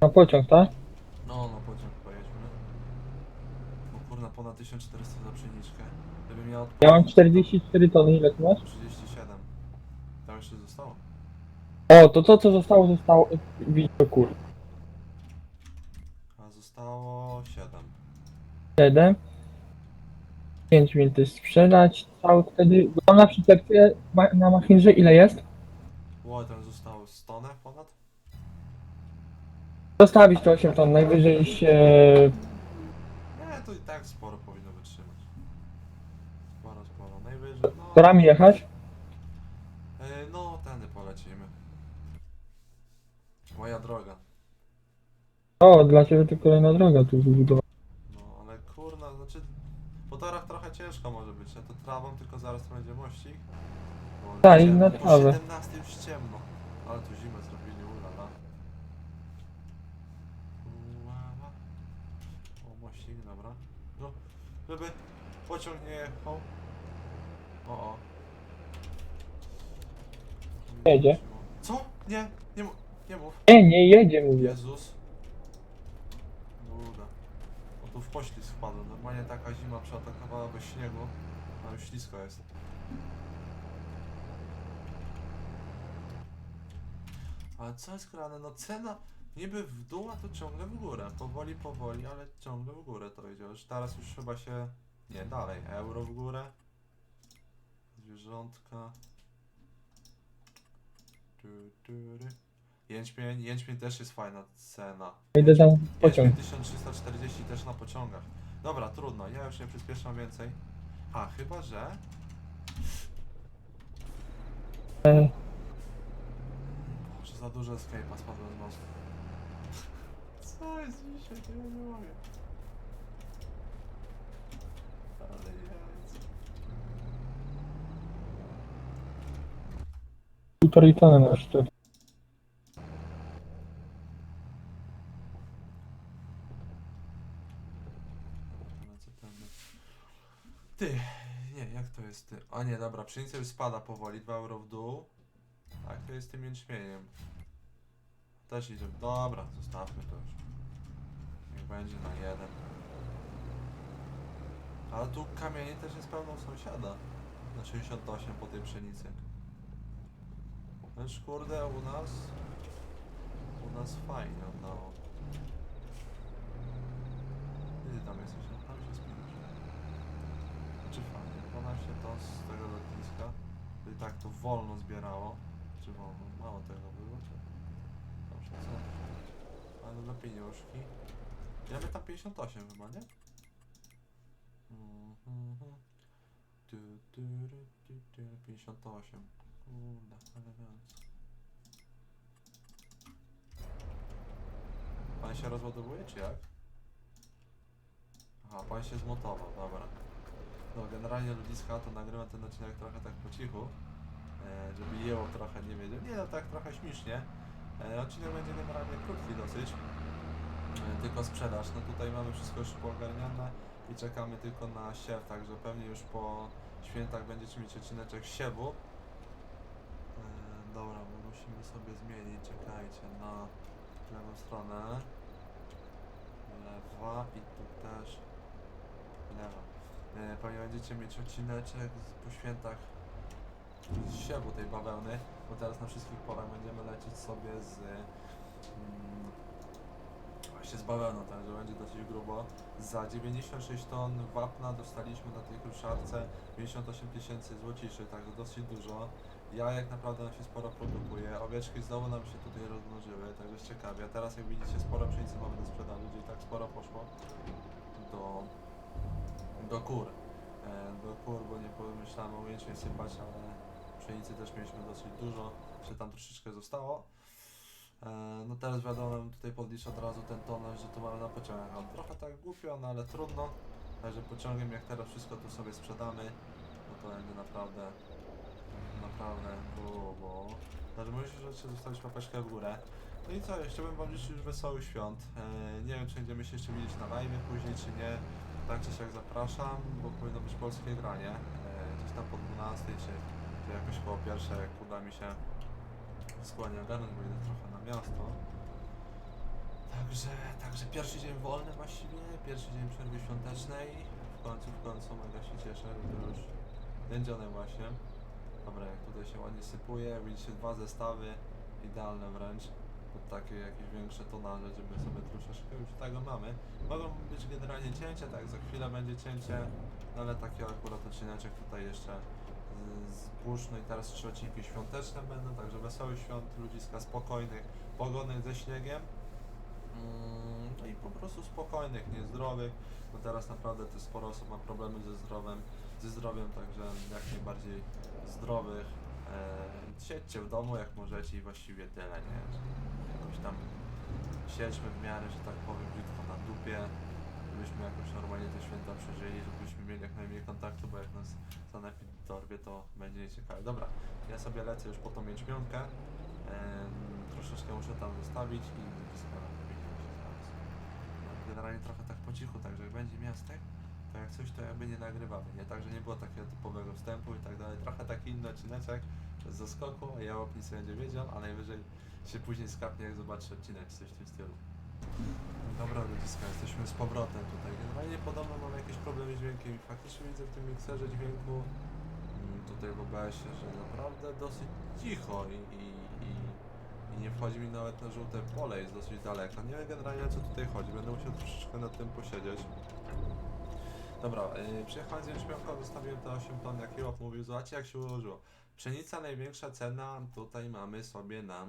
Na pociąg, tak? No, no pociąg pojedźmy. Bo kurna, ponad 1400 za pszeniczkę. Gdybym miał Ja mam 44 tony, ile ty masz? 37. Tam jeszcze zostało. O, to to co zostało, zostało. Widzę kur. A zostało 7. 7. 5 minut sprzedać. Cały wtedy. Mam na przyczepce ma- na machinze ile jest? Ło, tam zostało 100 ponad? Zostawić to 8 ton, najwyżej się. Nie, to i tak sporo powinno wytrzymać. Sporo, sporo. Najwyżej, no... Torami jechać? E, no, tędy polecimy. Moja droga. O, dla ciebie to kolejna droga tu wybudowana. No, ale kurna, znaczy... Po torach trochę ciężko może być, a to trawą tylko zaraz to będzie mościk. Bo Tak, i na Po trawę. 17 już ciemno. Ale tu zimę zrobili, ulala. Ulala. O, mościk, dobra. No, żeby pociąg nie jechał. O, o. Jedzie. Co? Nie, nie mów, nie mów. Nie, nie jedzie, mówię. Jezus. Długa. O tu w poślizg wpadłem. Normalnie taka zima przeatakowała bez śniegu. A już ślisko jest. Ale co jest grane? No cena niby w dół, a to ciągle w górę. Powoli, powoli, ale ciągle w górę to idzie. Już teraz już chyba się... Nie, dalej. Euro w górę. Zwierzątka. Tu, ry. Jęczmień, jęczmień też jest fajna cena. Idę tam pociąg. Jęczmień 1340 też na pociągach. Dobra, trudno, ja już nie przyspieszam więcej. A, chyba że... E, za dużo escape'a spadłem z mostu. Co jest dzisiaj? Nie mogę. Ale jajce. półtorej tony na szczyt. Lecę tędy. Ty, nie, jak to jest ty? A nie, dobra, pszenica już spada powoli, 2 euro w dół. Tak, to jest tym jęczmieniem. Też idzie. Dobra, zostawmy to już. Niech będzie na jeden. Ale tu kamienie też jest pełną sąsiada. Na 68 po tej pszenicy. Lecz kurde, u nas... U nas fajnie oddało. Kiedy tam jesteś? No tam się spinasz. Czy fajnie? 12 ton z tego lotniska. To i tak to wolno zbierało. Czy wolno? Mało tego było, czy? Co? Ale za pieniążki. Ja tam 58 chyba, nie? Mhm. Tu, tu, tu, tu, 58. Kurde. Pan się rozładowuje, czy jak? Aha, pan się zmontował, dobra. No, generalnie ludziska to nagrywam ten odcinek trochę tak po cichu, e, żeby jęło trochę, nie wiedział. Nie no, tak trochę śmiesznie. E, odcinek będzie generalnie krótki dosyć, e, tylko sprzedaż. No tutaj mamy wszystko już poogarniane i czekamy tylko na siew, także pewnie już po świętach będziecie mieć odcineczek siewu. E, dobra, bo musimy sobie zmienić, czekajcie, na lewą stronę. Lewa i tu też lewa. Pewnie będziecie mieć odcineczek po świętach z siewu tej bawełny, bo teraz na wszystkich polach będziemy lecieć sobie z mm, właśnie z bawełną, także będzie dosyć grubo. Za 96 ton wapna dostaliśmy na tej kruszarce 58 tysięcy złociszy, także dosyć dużo. Jajek naprawdę nam się sporo produkuje, owieczki znowu nam się tutaj rozmnożyły, także jest ciekawie. Teraz jak widzicie sporo pszenicy mamy do sprzedaży, gdzie tak sporo poszło do, do kur. E, do kur, bo nie pomyślałem o jęczmień sypać, ale pszenicy też mieliśmy dosyć dużo, że tam troszeczkę zostało. E, no teraz wiadomo, tutaj podlicz od razu ten tonaż, że tu mamy na pociągach, ale trochę tak głupio, no ale trudno. Także pociągiem jak teraz wszystko tu sobie sprzedamy, no to będzie naprawdę naprawdę grubo. Także musisz jeszcze zostawić łapeczkę w górę. No i co, jeszcze bym wam życzył wesołych świąt. E, nie wiem, czy będziemy się jeszcze widzieć na live później, czy nie. Tak czy siak zapraszam, bo powinno być polskie granie. E, gdzieś tam po 12, czy, czy jakoś koło pierwszej, jak uda mi się składnie ogarnąć, bo idę trochę na miasto. Także, także pierwszy dzień wolny właściwie, pierwszy dzień przerwy świątecznej. W końcu, w końcu mega się cieszę, że to już dędzione właśnie. Dobra, jak tutaj się ładnie sypuje, widzicie dwa zestawy, idealne wręcz. Pod takie jakieś większe tonaże, żeby sobie troszeczkę już tego mamy. Mogą być generalnie cięcia, tak, za chwilę będzie cięcie, no ale taki akurat odcineczek tutaj jeszcze z- z burz, no i teraz trzy odcinki świąteczne będą, także wesołych świąt, ludziska spokojnych, pogodnych ze śniegiem. Mm, No i po prostu spokojnych, niezdrowych. No teraz naprawdę też sporo osób ma problemy ze zdrowiem, ze zdrowiem, także jak najbardziej zdrowych. E, siedźcie w domu jak możecie i właściwie tyle, nie? Jakoś tam siedźmy w miarę, że tak powiem, brzydko na dupie, żebyśmy jakoś normalnie te święta przeżyli, żebyśmy mieli jak najmniej kontaktu, bo jak nas sanepid dorwie, to będzie nieciekawe. Dobra, ja sobie lecę już po tą mięczmionkę. Em, troszeczkę muszę tam zostawić i widzimy się zaraz. No, Generalnie trochę tak po cichu, także jak będzie miastek, to jak coś to jakby nie nagrywamy, nie? Także nie było takiego typowego wstępu i tak dalej. Trochę taki inny odcineczek z zaskoku, ja o nic nie będzie wiedział, a najwyżej się później skapnie jak zobaczy odcinek, coś w tym stylu. Dobra ludziska, jesteśmy z powrotem tutaj. Generalnie podobno mam jakieś problemy z dźwiękiem i faktycznie widzę w tym mikserze dźwięku mm, tutaj w OBS-ie, że naprawdę dosyć cicho i, i, i, i nie wchodzi mi nawet na żółte pole, jest dosyć daleko. Nie wiem generalnie o co tutaj chodzi, będę musiał troszeczkę nad tym posiedzieć. Dobra, yy, przyjechałem z Jęczmiąką, zostawiłem te 8 ton, jak Iłop mówił, zobaczcie jak się ułożyło. Pszenica największa cena tutaj mamy sobie na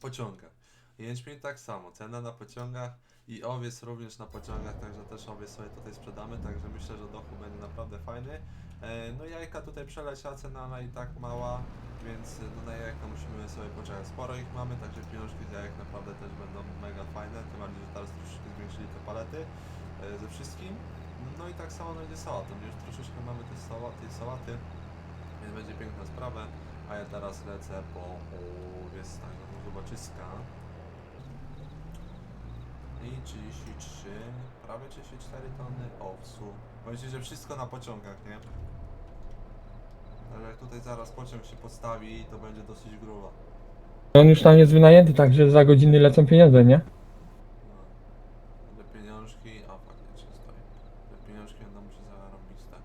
pociągach. Jęczmień tak samo, cena na pociągach i owiec również na pociągach, także też owiec sobie tutaj sprzedamy, także myślę, że dochód będzie naprawdę fajny. E, No jajka tutaj przeleciała, cena ona i tak mała, więc e, no jajka musimy sobie poczekać. Sporo ich mamy, także pieniążki z jajek naprawdę też będą mega fajne, tym bardziej, że teraz troszeczkę zwiększyli te palety e, ze wszystkim. No i tak samo będzie sałatą, już troszeczkę mamy tej sałaty, sałaty, więc będzie piękna sprawa. A ja teraz lecę po owiec z tego zobaczyska. I 33, prawie 34 tony owsu. Powiem że wszystko na pociągach, nie? Ale jak tutaj zaraz pociąg się postawi, to będzie dosyć grubo. On już tam jest wynajęty, także za godziny lecą pieniądze, nie? No. Te pieniążki, a faktycznie stoi. Te pieniążki będą muszę zarobić, tak.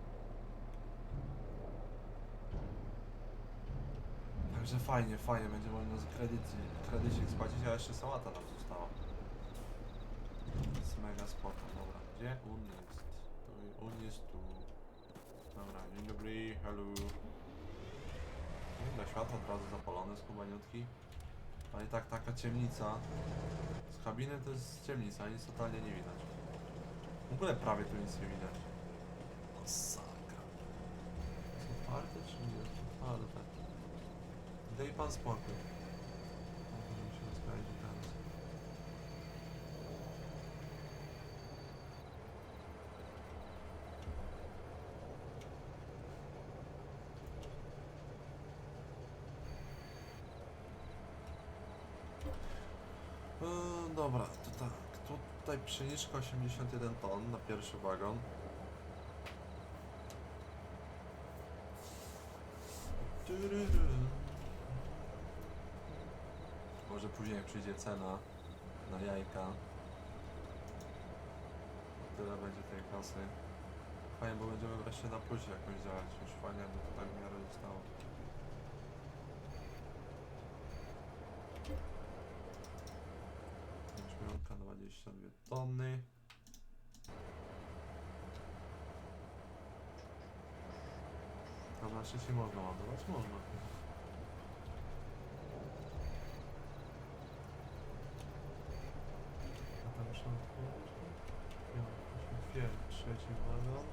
Także fajnie, fajnie, będzie można z kredycie, kredycik spłacić, a jeszcze sałata nam została. Jest mega spoko, dobra. Gdzie on jest? To on jest tu. Dobra, dzień dobry, hello. Dla światła od razu zapalone, skubaniutki. Ale i tak taka ciemnica. Z kabiny to jest ciemnica, nic totalnie nie widać. W ogóle prawie tu nic nie widać. Masakra. Jest otwarte czy nie? Otwarte. Daj pan spokój. O, Musimy sprawdzić teraz. E, dobra, to tak. Tutaj pszeniczka 81 ton na pierwszy wagon. Może później przyjdzie cena na jajka. Tyle będzie tej kasy. Fajnie, bo będziemy wreszcie na plusie jakoś działać. Już fajnie, by to tak w miarę zostało. Śmionka 22 tony. To znaczy się można ładować? Można. A tam środku? Wiem, trzeci wagon.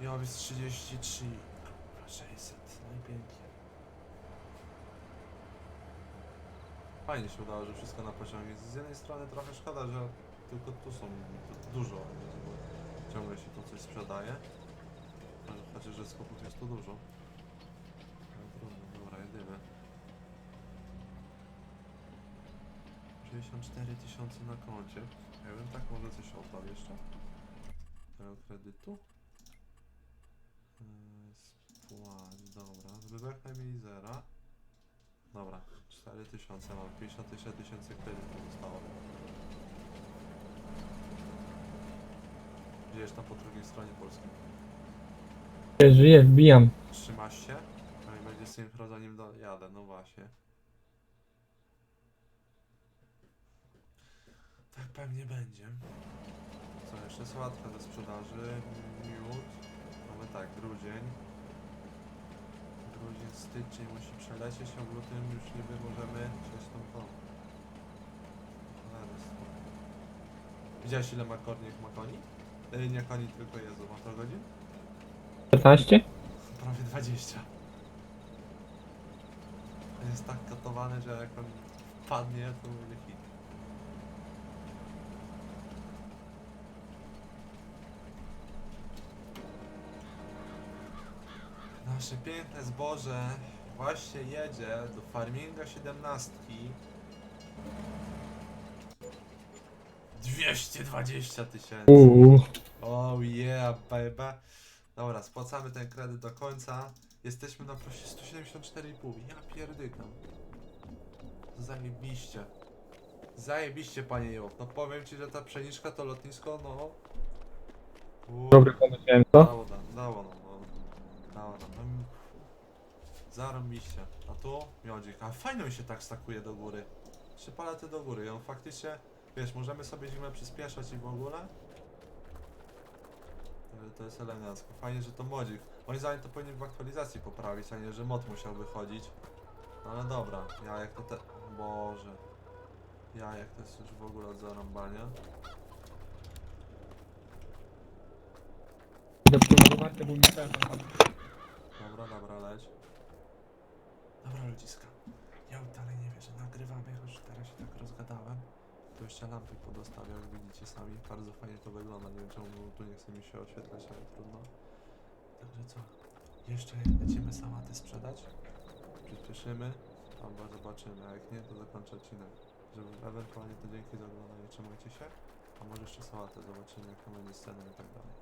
Miał być 33. Kurwa, 600. No i pięknie. Fajnie się udało, że wszystko na pociągu. Z jednej strony trochę szkoda, że tylko tu są du- dużo, bo ciągle się tu coś sprzedaje. Chociaż- że skupów jest tu dużo. Ale trudno, dobra, jedymy. 64 tysiące na koncie. Ja bym tak może coś oddał jeszcze. Tego kredytu. Yy, Spłać, dobra. Jak najmniej zera. Dobra, 4000 mam, 50 tysięcy kredytów zostało. Gdzieś tam po drugiej stronie Polski. Ja żyję, wbijam. Trzymasz się? No i będzie synchro zanim dojadę, no właśnie. Tak pewnie będzie. Co jeszcze? Sałatka do sprzedaży, miód. Mamy tak, grudzień. Grudzień, styczeń musi przelecieć, a w lutym już niby możemy to. Cholera, spoko. Widziałeś ile ma kornik ma koni? Yy, nie koni, tylko Jezu, ma to godzin? 15? Prawie 20. On jest tak katowany, że jak on padnie, to będzie hit. Nasze piękne zboże właśnie jedzie do farminga 17. 220 tysięcy. Uuu. Oh yeah, baby. Dobra, spłacamy ten kredyt do końca. Jesteśmy na prosie 174,5. Ja pierdykam. Zajebiście. Zajebiście, panie Job. No powiem ci, że ta pszeniczka to lotnisko, no... Uuu, Dobry pomysł miałem, co? Dało nam, dało nam, no. Dało nam. No, mm. Zarobiście. A tu miodzik. A fajnie mi się tak stakuje do góry. Trzy palety do góry. I on faktycznie, wiesz, możemy sobie zimę przyspieszać i w ogóle. Ale to jest elegancko. Fajnie, że to modzik. Moim zdaniem to powinien w aktualizacji poprawić, a nie, że mod musiał wychodzić. No ale dobra, ja jak to te... Boże. Ja jak to jest już w ogóle od zarąbania. Dobra, dobra, leć. Dobra, ludziska. Ja dalej nie wierzę, nagrywamy, już teraz się tak rozgadałem. Tu jeszcze lampy podostawiam, jak widzicie sami. Bardzo fajnie to wygląda, nie wiem czemu tu nie chce mi się oświetlać, ale trudno. Także co? Jeszcze lecimy sałatę sprzedać. Przyspieszymy, albo zobaczymy, a jak nie, to zakończę odcinek. Żeby ewentualnie to dzięki za oglądanie, trzymajcie się. A może jeszcze sałatę zobaczymy, jak to będzie scena i tak dalej.